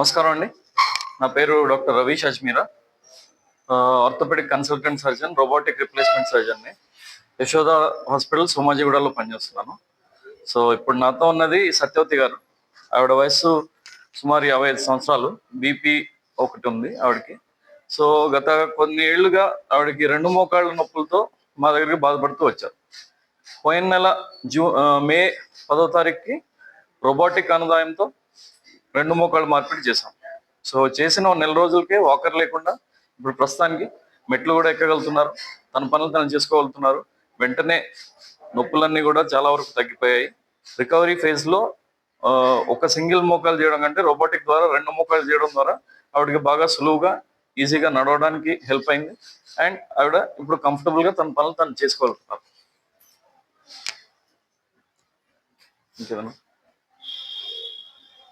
నమస్కారం అండి. నా పేరు doctor Ravish Ajmeera orthopedic consultant surgeon robotic replacement సర్జన్ని Yashoda hospital సోమాజిగూడలో పనిచేస్తున్నాను. సో ఇప్పుడు నాతో ఉన్నది సత్యవతి గారు. ఆవిడ వయసు సుమారు యాభై ఐదు సంవత్సరాలు. బీపీ ఒకటి ఉంది ఆవిడకి. సో గత కొన్ని ఏళ్ళుగా ఆవిడకి రెండు మోకాళ్ళ నొప్పులతో మా దగ్గరికి బాధపడుతూ వచ్చారు. పోయిన నెల జూ మే పదో తారీఖుకి రోబోటిక్ అనుదాయంతో రెండు మోకాళ్ళు మార్పిడి చేసాం సో చేసిన నెల రోజులకే వాకర్ లేకుండా ఇప్పుడు ప్రస్తుతానికి మెట్లు కూడా ఎక్కగలుగుతున్నారు. తన పనులు తను చేసుకోగలుగుతున్నారు. వెంటనే నొప్పులన్నీ కూడా చాలా వరకు తగ్గిపోయాయి. రికవరీ ఫేజ్లో ఒక సింగిల్ మోకాలు చేయడం కంటే రోబోటిక్ ద్వారా రెండు మోకాలు చేయడం ద్వారా ఆవిడకి బాగా సులువుగా ఈజీగా నడవడానికి హెల్ప్ అయింది. అండ్ ఆవిడ ఇప్పుడు కంఫర్టబుల్గా తన పనులు తను చేసుకోగలుగుతున్నారు. ఇంకేదన్నా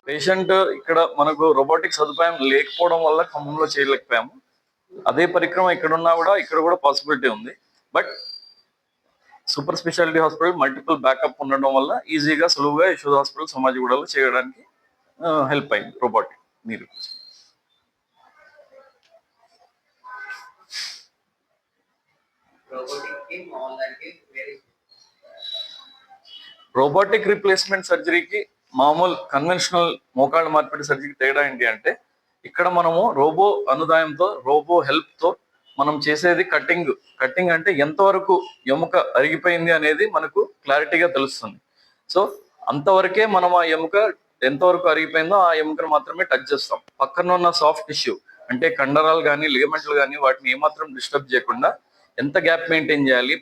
పేషెంట్ ఇక్కడ మనకు రోబోటిక్ సదుపాయం లేకపోవడం వల్ల ఖమ్మంలో చేయలేకపోయాము. అదే పరిక్రమ ఇక్కడ ఉన్నా కూడా ఇక్కడ కూడా పాసిబిలిటీ ఉంది. But super speciality hospital multiple backup ఉండడం వల్ల ఈజీగా సులువుగా యశోద హాస్పిటల్ సమాజగూడలో చేయడానికి హెల్ప్ అయింది రోబోటిక్ మీరు రోబోటిక్ రీప్లేస్మెంట్ రోబోటిక్ రిప్లేస్మెంట్ సర్జరీకి మామూలు కన్వెన్షనల్ మోకాళ్ళ మార్పిడి సర్జరీకి తేడా ఏంటి అంటే ఇక్కడ మనము రోబో అనుదాయంతో రోబో హెల్ప్తో మనం చేసేది కటింగ్ కటింగ్ అంటే ఎంతవరకు ఎముక అరిగిపోయింది అనేది మనకు క్లారిటీగా తెలుస్తుంది. సో అంతవరకే మనం ఆ ఎముక ఎంతవరకు అరిగిపోయిందో ఆ ఎముకను మాత్రమే టచ్ చేస్తాం. పక్కన ఉన్న సాఫ్ట్ టిష్యూ అంటే కండరాలు కానీ లిగమెంట్లు కానీ వాటిని ఏమాత్రం డిస్టర్బ్ చేయకుండా ఎంత గ్యాప్ మెయింటైన్ చేయాలి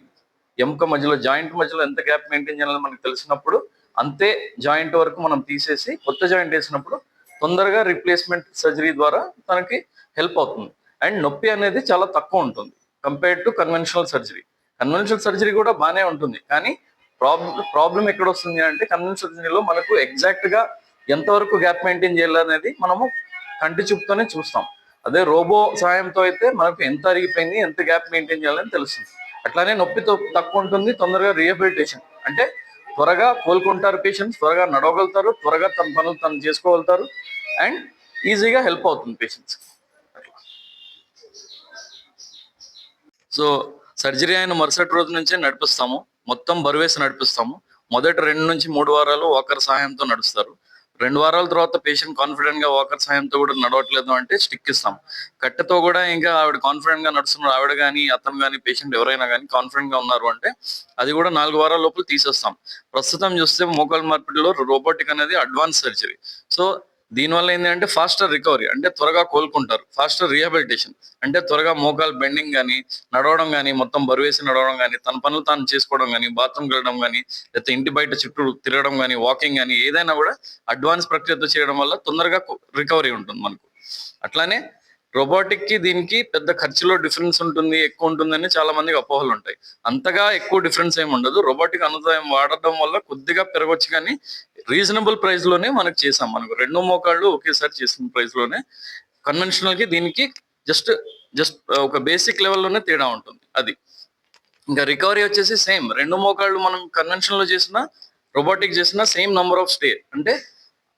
ఎముక మధ్యలో జాయింట్ మధ్యలో ఎంత గ్యాప్ మెయింటైన్ చేయాలని మనకు తెలిసినప్పుడు అంతే జాయింట్ వరకు మనం తీసేసి కొత్త జాయింట్ వేసినప్పుడు తొందరగా రిప్లేస్మెంట్ సర్జరీ ద్వారా తనకి హెల్ప్ అవుతుంది. అండ్ నొప్పి అనేది చాలా తక్కువ ఉంటుంది compared to conventional surgery conventional surgery కూడా బాగానే ఉంటుంది. కానీ ప్రాబ్లం ప్రాబ్లం ఎక్కడ వస్తుంది అంటే కన్వెన్షనల్ సర్జరీలో మనకు ఎగ్జాక్ట్గా ఎంతవరకు గ్యాప్ మెయింటైన్ చేయాలనేది మనము కంటి చూపుతోనే చూస్తాం. అదే రోబో సహాయంతో అయితే మనకు ఎంత అరిగిపోయింది ఎంత గ్యాప్ మెయింటైన్ చేయాలని తెలుస్తుంది. అట్లానే నొప్పితో తక్కువ ఉంటుంది తొందరగా రిహాబిలిటేషన్ అంటే త్వరగా కోలుకుంటారు పేషెంట్స్ త్వరగా నడవగలుగుతారు త్వరగా తన పనులు తను చేసుకోగలుగుతారు అండ్ ఈజీగా హెల్ప్ అవుతుంది పేషెంట్స్ సో సర్జరీ అయిన మరుసటి రోజు నుంచే నడిపిస్తాము. మొత్తం బరువేసి నడిపిస్తాము. మొదటి రెండు నుంచి మూడు వారాలు ఒకరి సహాయంతో నడుస్తారు. రెండు వారాల తర్వాత పేషెంట్ కాన్ఫిడెంట్గా వాకర్ సాయంతో కూడా నడవట్లేదు అంటే స్టిక్ ఇస్తాం. కట్టెతో కూడా ఇంకా ఆవిడ కాన్ఫిడెంట్గా నడుస్తున్నారు. ఆవిడ కానీ అతను కానీ పేషెంట్ ఎవరైనా కానీ కాన్ఫిడెంట్గా ఉన్నారు అంటే అది కూడా నాలుగు వారాల లోపల తీసేస్తాం. ప్రస్తుతం చూస్తే మోకాల్ మార్పిడిలో రోబోటిక్ అనేది అడ్వాన్స్ సర్జరీ సో దీనివల్ల ఏంటంటే ఫాస్టర్ రికవరీ అంటే త్వరగా కోలుకుంటారు. ఫాస్టర్ రీహాబిలిటేషన్ అంటే త్వరగా మోకాలు బెండింగ్ కానీ నడవడం కానీ మొత్తం బరువేసి నడవడం కానీ తన పనులు తాను చేసుకోవడం కానీ బాత్రూమ్కి వెళ్ళడం కానీ లేకపోతే ఇంటి బయట చుట్టూ తిరగడం కానీ వాకింగ్ కానీ ఏదైనా కూడా అడ్వాన్స్ ప్రక్రియతో చేయడం వల్ల తొందరగా రికవరీ ఉంటుంది మనకు. అట్లానే రోబోటిక్కి దీనికి పెద్ద ఖర్చులో డిఫరెన్స్ ఉంటుంది ఎక్కువ ఉంటుందని చాలా మందికి అపోహలు ఉంటాయి. అంతగా ఎక్కువ డిఫరెన్స్ ఏమి ఉండదు. రోబోటిక్ అనుదాయం వాడటం వల్ల కొద్దిగా పెరగొచ్చు కానీ రీజనబుల్ ప్రైస్లోనే మనకు చేసాం మనకు రెండు మోకాళ్ళు ఒకేసారి చేసిన ప్రైస్లోనే కన్వెన్షనల్కి దీనికి జస్ట్ జస్ట్ ఒక బేసిక్ లెవెల్లోనే తేడా ఉంటుంది. అది. ఇంకా రికవరీ వచ్చేసి సేమ్ రెండు మోకాళ్ళు మనం కన్వెన్షన్లో చేసిన రోబోటిక్ చేసిన సేమ్ నెంబర్ ఆఫ్ స్టే అంటే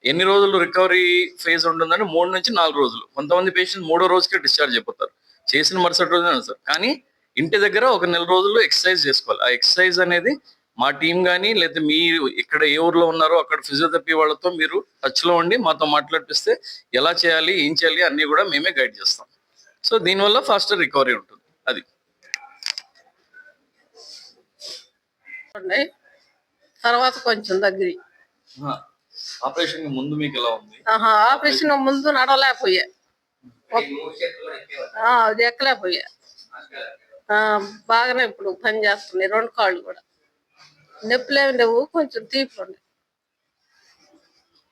ఎన్ని రోజులు రికవరీ ఫేజ్ ఉంటుందని మూడు నుంచి నాలుగు రోజులు. కొంతమంది పేషెంట్ మూడో రోజుకే డిశ్చార్జ్ అయిపోతారు. చేసిన మరుసటి రోజునే సార్ కానీ ఇంటి దగ్గర ఒక నెల రోజులు ఎక్సర్సైజ్ చేసుకోవాలి. ఆ ఎక్సర్సైజ్ అనేది మా టీం కానీ లేదా మీరు ఇక్కడ ఏ ఊర్లో ఉన్నారో అక్కడ ఫిజియోథెరపీ వాళ్ళతో మీరు టచ్లో ఉండి మాతో మాట్లాడిపిస్తే ఎలా చేయాలి ఏం చేయాలి అన్ని కూడా మేమే గైడ్ చేస్తాం. సో దీనివల్ల ఫాస్టర్ రికవరీ ఉంటుంది. అది. తర్వాత కొంచెం దగ్గరి. ఆపరేషన్ ముందు మీకు ఎలా ఉంది? ఆహా ఆపరేషన్ ముందు నడవలేకపోయా. అది ఎక్కలేకపోయా. బాగానే ఇప్పుడు పని చేస్తున్నాయి రెండు కాళ్ళు కూడా. నొప్పులేమి లేవు కొంచెం తీపి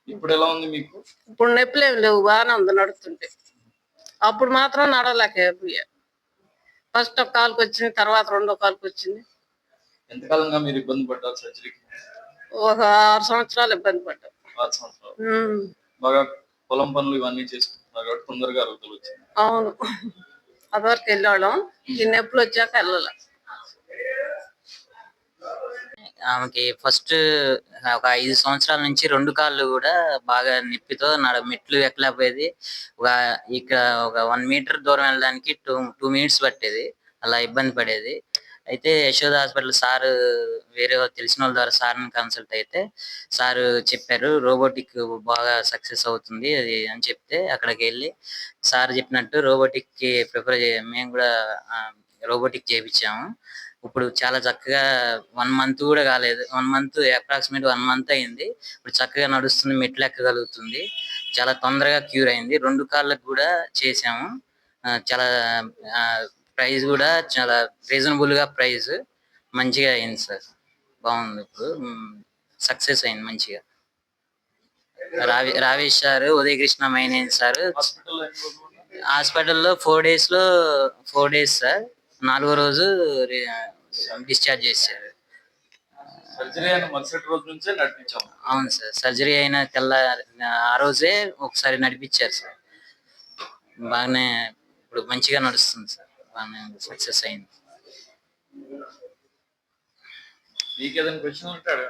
ఇప్పుడు ఎలా ఉంది మీకు? ఇప్పుడు నొప్పులేమి లేవు బాగానే ఉంది నడుస్తుంటే. అప్పుడు మాత్రం నడవలేకపోయా. ఫస్ట్ ఒక కాలుకి వచ్చింది తర్వాత రెండో కాలుకి వచ్చింది. ఎంతకాలంగా మీరు ఇబ్బంది పడ్డారు సర్జరీకి ఒక ఆరు సంవత్సరాలు ఇబ్బంది పడ్డా. ఆరు సంవత్సరాలు బాగా పొలం పనులు ఇవన్నీ చేసుకుంటున్నారు కాబట్టి తొందరగా అరుగుదల వచ్చింది అవును. అదివరకు వెళ్ళేవాళ్ళం. ఈ నొప్పులు వచ్చాక వెళ్ళాలి. ఆమెకి ఫస్ట్ ఒక ఐదు సంవత్సరాల నుంచి రెండు కాళ్ళు కూడా బాగా నొప్పితో నడ మెట్లు ఎక్కలేకపోయేది. ఒక ఇక్కడ ఒక వన్ మీటర్ దూరం వెళ్ళడానికి టూ టూ మినిట్స్ పట్టేది. అలా ఇబ్బంది పడేది. అయితే యశోద హాస్పిటల్ సార్ వేరే వాళ్ళు తెలిసిన వాళ్ళ ద్వారా సార్ని కన్సల్ట్ అయితే సార్ చెప్పారు రోబోటిక్ బాగా సక్సెస్ అవుతుంది అది అని చెప్తే అక్కడికి వెళ్ళి సార్ చెప్పినట్టు రోబోటిక్కి ప్రిఫర్ మేము కూడా రోబోటిక్ చేయించాము ఇప్పుడు చాలా చక్కగా వన్ మంత్ కూడా కాలేదు one month approximate one month అయింది. ఇప్పుడు చక్కగా నడుస్తుంది మెట్లు ఎక్కగలుగుతుంది. చాలా తొందరగా క్యూర్ అయింది. రెండు కాళ్ళకు కూడా చేసాము చాలా ప్రైస్ కూడా చాలా రీజనబుల్గా ప్రైస్ మంచిగా అయింది సార్. బాగుంది ఇప్పుడు. సక్సెస్ అయింది మంచిగా. Ravi Ravesh sir Udayakrishna Mainen sir. హాస్పిటల్లో ఫోర్ డేస్లో ఫోర్ డేస్ సార్. నాలుగో రోజు డిశ్చార్జ్ చేశారు. అవును సార్. సర్జరీ అయిన తెల్ల ఆ రోజే ఒకసారి నడిపించారు సార్. బాగానే ఇప్పుడు మంచిగా నడుస్తుంది సార్. బాగానే సక్సెస్ అయింది. మీకు ఏదైనా క్వశ్చన్ ఉంటాడు